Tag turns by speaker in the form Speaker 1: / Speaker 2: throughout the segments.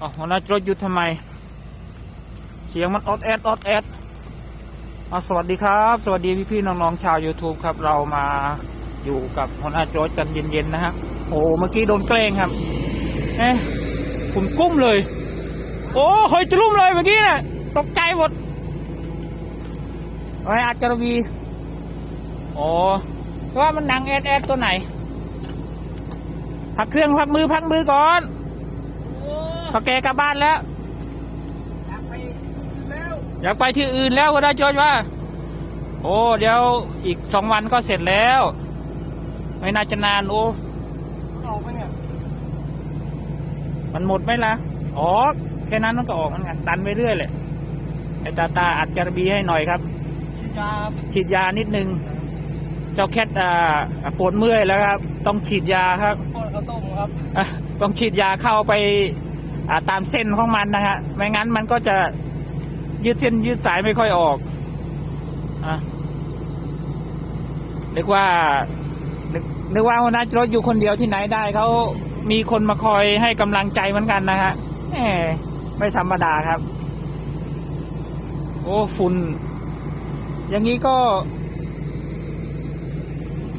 Speaker 1: อ๋อหัวหน้ารถหยุดทำไม เสียงมันออดแอดออดแอดอะสวัสดีครับ สวัสดีพี่ๆน้องๆชาว YouTube ครับ เรามาอยู่กับหัวหน้ารถกันเย็นๆนะฮะโอ้เมื่อกี้โดนแกล้งครับเอ๊ะผมกุ้มเลย โอ้หอยตะลุ่มเลยเมื่อกี้น่ะตกใจหมดไอ้อาจารวีโอ้ว่ามันหนังแอดแอดตัวไหน พักเครื่องพักมือพักมือก่อน พอแกกลับบ้านแล้ว
Speaker 2: อยากไปแล้ว
Speaker 1: อยากไปที่อื่นแล้วก็ได้จอยว่า โอ้ เดี๋ยวอีกสองวันก็เสร็จแล้ว ไม่น่าจะนานโอ้
Speaker 2: ออกไปเนี่ย
Speaker 1: มันหมดไหมล่ะออกแค่นั้นมันก็ออกเหมือนกันตันไปเรื่อยเลยไอ้ตาตาอัดจารบีให้หน่อยครับ
Speaker 2: กินยา
Speaker 1: ฉีดยานิดนึง เจ้าแคทอ่าปวดเมื่อยแล้วครับ ต้องฉีดยาครับ
Speaker 2: ป้อนข้าวต้มครับ
Speaker 1: อะต้องฉีดยาเข้าไปอ่า ตามเส้นของมันนะฮะไม่งั้นมันก็จะยืดเส้นยืดสายไม่ค่อยออกอนึกว่านึกนึกว่าหัวหน้ารถอยู่คนเดียวที่ไหนได้เขามีคนมาคอยให้กำลังใจเหมือนกันนะฮะแหมไม่ธรรมดาครับ โอ้ฝุ่นอย่างนี้ก็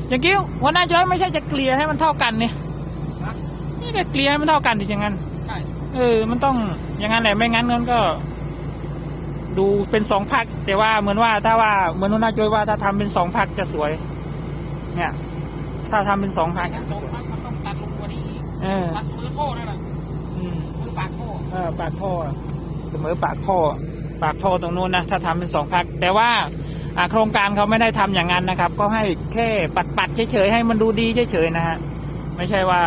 Speaker 1: อย่างนี้หัวหน้าจอยไม่ใช่จะเกลี่ยให้มันเท่ากันเนี่ยนี่ก็เกลี่ยให้มันเท่ากันดิอย่างนั้น เออ มันต้องอย่างนั้นแหละไม่งั้นมันก็ ดูเป็นสองพักแต่ว่าเหมือนว่าถ้าว่าเหมือนนุ่นน่าจอยว่าถ้าทำเป็นสองพักจะสวย เนี่ย ถ้าทำเป็นสองพัก
Speaker 2: การสองพักมันต้องตัดลงกว่านี้อีก
Speaker 1: เออ
Speaker 2: ตัดเสมอท่อนั่นแหละ
Speaker 1: อืม
Speaker 2: เสมอปากท่อ
Speaker 1: เออปากท่อเสมอปากท่อ ปากท่อตรงนู้นนะถ้าทำเป็นสองพักแต่ว่าอ่าโครงการเขาไม่ได้ทำอย่างนั้นนะครับ ก็ให้แค่ปัดปัดๆเฉยๆให้มันดูดีเฉยๆนะฮะไม่ใช่ว่า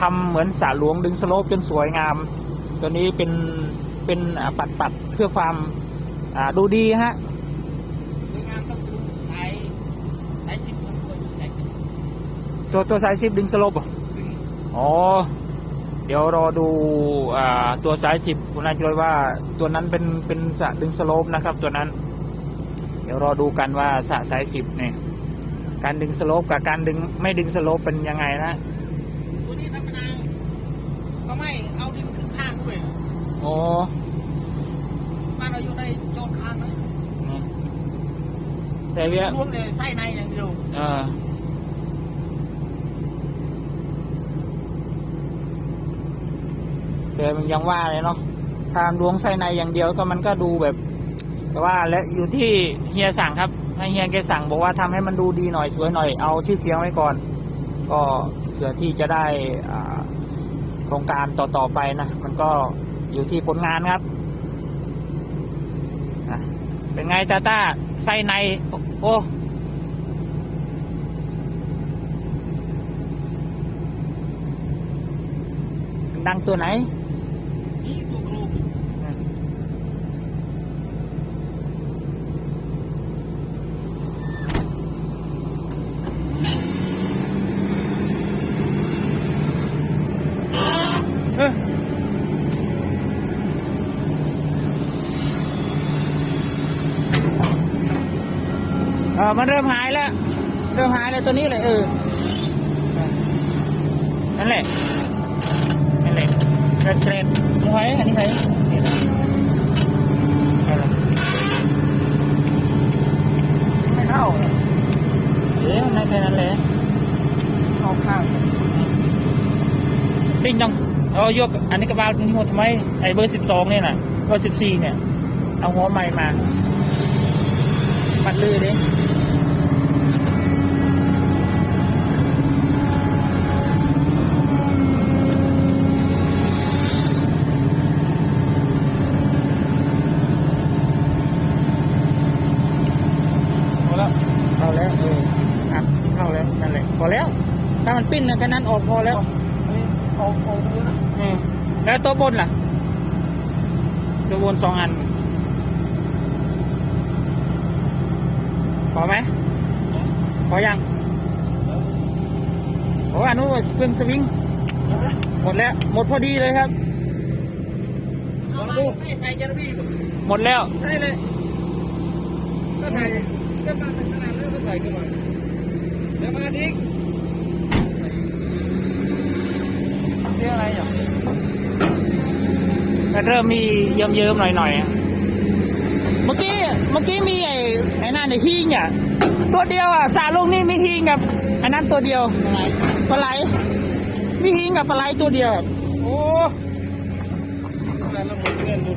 Speaker 1: ทำเหมือนสาหลวงดึงสโลปจนสวยงาม ตัวนี้เป็นเป็นอ่าปัดปัดๆเพื่อความอ่าดูดีฮะ
Speaker 2: สวยงามต้องดูสายสายสิบมันควรสายสิบ
Speaker 1: ตัวตัวสายซิปดึงสโลปเหรอ
Speaker 2: ดึง
Speaker 1: อ๋อ เดี๋ยวรอดูอ่าตัวสายสิบคุณนายจอยว่าตัวนั้นเป็นเป็นสะดึงสโลปนะครับ ตัวนั้น เดี๋ยวรอดูกันว่าสะสายสิบเนี่ยการดึงสโลปกับการดึงไม่ดึงสโลปเป็นยังไงนะ
Speaker 2: ตัวนี้ธรรมดาก็ไม่เอาดินขึ้นข้างด้วย
Speaker 1: โอ้
Speaker 2: บ้านเราอยู่ในโยนข้างเลย
Speaker 1: นี่แต่เรีย
Speaker 2: รวมเลยไส้ในอย่างเดียว
Speaker 1: เออแต่มันยังว่าเลยเนาะถ้าดวงไส้ในอย่างเดียวก็มันก็ดูแบบ แต่ว่าและอยู่ที่เฮียสั่งครับให้เฮียแกสั่งบอกว่าทำให้มันดูดีหน่อยสวยหน่อยเอาที่เสียงไว้ก่อน ก็เพื่อที่จะได้อ่าโครงการต่อๆไปนะ มันก็ อยู่ที่ผลงานครับ เป็นไงตาต้าไส้ใน โอ้ดังตัวไห
Speaker 2: นตัวครู
Speaker 1: เออ เออมันเริ่มหายแล้ว เริ่มหายแล้วตัวนี้เลยเออ นั่นแหละ นั่นแหละเกรดเกรดนี่ไว้อันนี้ไว้ไม่เข้าเอ๊ะนั่นแค่นั้นแหละ
Speaker 2: เอาข้าง
Speaker 1: ปิ้งจังเอายกอันนี้กระบาลทิ้งหมดทำไมไอ้เบอร์สิบสองเนี่ยน่ะเบอร์สิบสี่เนี่ย เอาหัวใหม่มา ปัดเลยดิพอแล้วเข้าแล้วเอออัดเข้าแล้วนั่นแหละพอแล้ว ถ้ามันปิ้นนะแค่นั้นออกพอแล้ว
Speaker 2: นี่เอาเอาดูนะ
Speaker 1: อืมแล้วตัวบนล่ะ ตัวบนสองอัน พอไหมพอยังโอ้อันนู้นเครื่องสวิง หมดแล้ว หมดพอดีเลยครับ
Speaker 2: เอาดูไม่ใส่จระบี
Speaker 1: หมดแล้ว
Speaker 2: ได้เลยก็ใส่ก็มาเป็นขนาดนั้นก็ใส่กันหน่อยเดี๋ยวมาดิเรียกอะไรอะ
Speaker 1: เริ่มมีเยิ้มเยิ้มๆหน่อยหน่อยๆเมื่อกี้ เมื่อกี้มีไอ้ ไอ้นั่นไอ้ฮิงอะตัวเดียวอะสาลูกนี่มีฮิงกับ อันนั้นตัวเดียวปลาไหลมีฮิงกับปลาไหลตัวเดียวอะโอ้
Speaker 2: แล้วเราเงินดู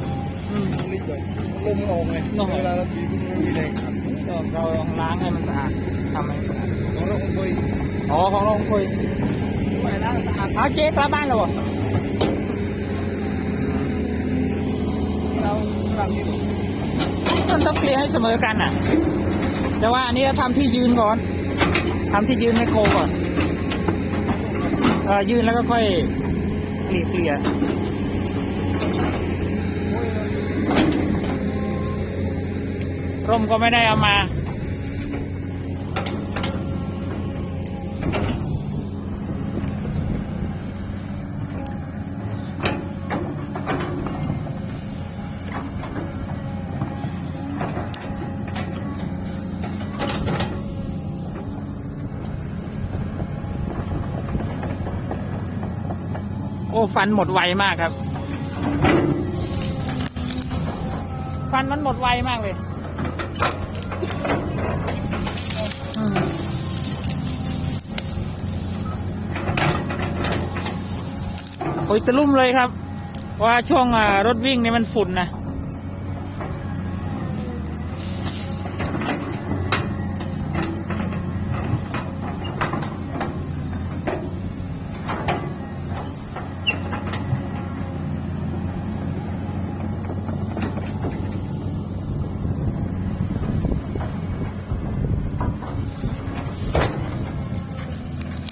Speaker 1: อืม
Speaker 2: นิดหน่อยลมมันออกไงเวลาเราตีมันมีแรง
Speaker 1: เราล้างให้มันสะอาดทำให้สะอาด
Speaker 2: ของเราคงเคย
Speaker 1: อ๋อของเราคุย
Speaker 2: ไปล้างสะอาด
Speaker 1: เอาเจ๊กลับบ้านแล้วเหรอ
Speaker 2: ที่เราทำนี่
Speaker 1: มันต้องเคลียร์ให้เสมอกันอะ แต่ว่าอันนี้เราทำที่ยืนก่อนทำที่ยืนไมโครก่อนเออยืนแล้วก็ค่อยเกลี่ยเกลี่ยร่มก็ไม่ได้เอามา ฟันหมดไวมากครับ ฟันมันหมดไวมากเลยโอ้ยตะลุ่มเลยครับ ว่าช่วงรถวิ่งนี่มันฝุ่นนะ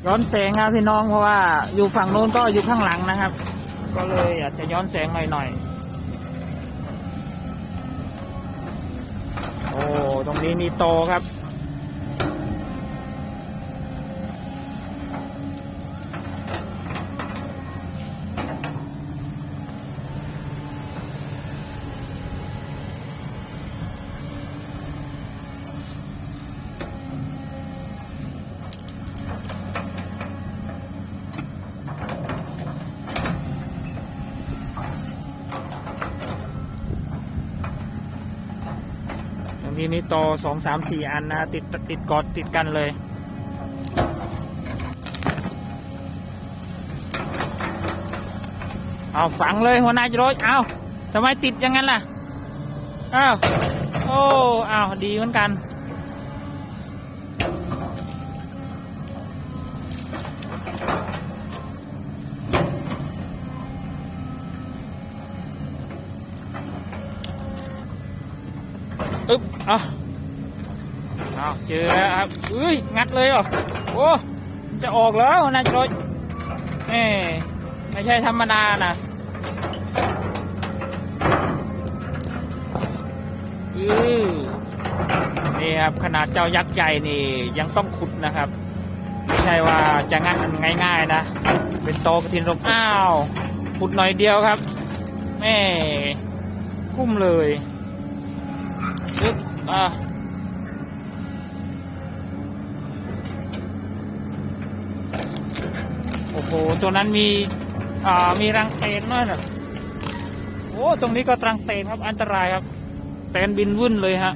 Speaker 1: ย้อนแสงครับพี่น้องเพราะว่าอยู่ฝั่งโน้นก็อยู่ข้างหลังนะครับ ก็เลยอาจจะย้อนแสงหน่อยๆโอ้ตรงนี้มีโตครับ ตรงนี้นี่โตสองสามสี่อันนะติดติดกอดติดกันเลยเอาฝังเลยหัวหน้าจรถเอาทำไมติดอย่างนั้นล่ะอ้าวโอ้อ้าวดีเหมือนกัน เจอแล้วครับอุ้ยงัดเลยเหรอโอ้จะออกแล้วนะจรถเอ้ไม่ใช่ธรรมดานะอือนี่ครับขนาดเจ้ายักษ์ใหญ่นี่ยังต้องขุดนะครับ ไม่ใช่ว่าจะงัดมันง่าย ๆนะ เป็นโตกระทินรมอ้าวขุดหน่อยเดียวครับแม่คุ้มเลยซึบอะ โอ้โห ตัวนั้นมีอ่ามีรังเตนด้วยนะโอ้ ตรงนี้ก็รังเตนครับ อันตรายครับ เตนบินวุ่นเลยฮะ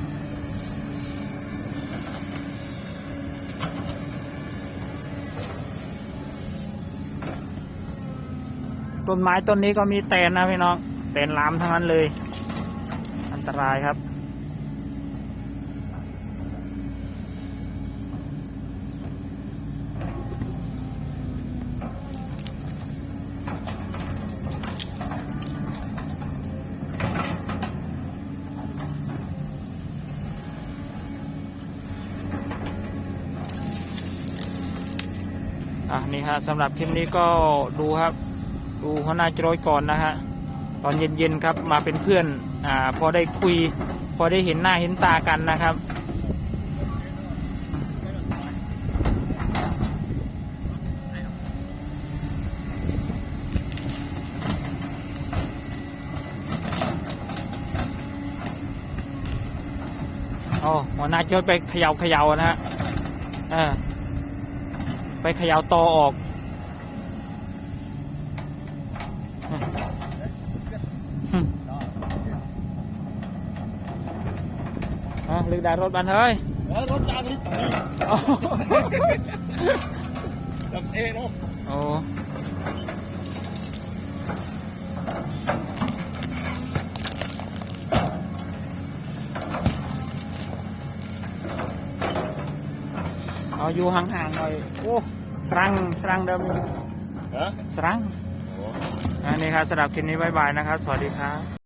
Speaker 1: ต้นไม้ต้นนี้ก็มีแตนนะพี่น้องแตนลามทั้งนั้นเลย อันตรายครับ นี่ฮะสำหรับคลิปนี้ก็ดูครับ ดูหัวหน้าจรอยก่อนนะฮะตอนเย็นๆครับมาเป็นเพื่อนอ่าพอได้คุย พอได้เห็นหน้าเห็นตากันนะครับโอ้หัวหน้าจรอยไปเขย่าเขย่านะฮะเออ ไปเขย่าตอออก
Speaker 2: เอ๋
Speaker 1: อลึกได้รถบันเฮ้ย
Speaker 2: เออรถจางลิบ
Speaker 1: อ๋อ
Speaker 2: ดับเซเนาะ
Speaker 1: โอ้ อยู่ห่างๆหน่อย โอ้สรังสรังเดิมอยู่
Speaker 2: ฮะ
Speaker 1: สรังอันนี้ครับสำหรับคลิปนี้บายบายนะครับ สวัสดีครับ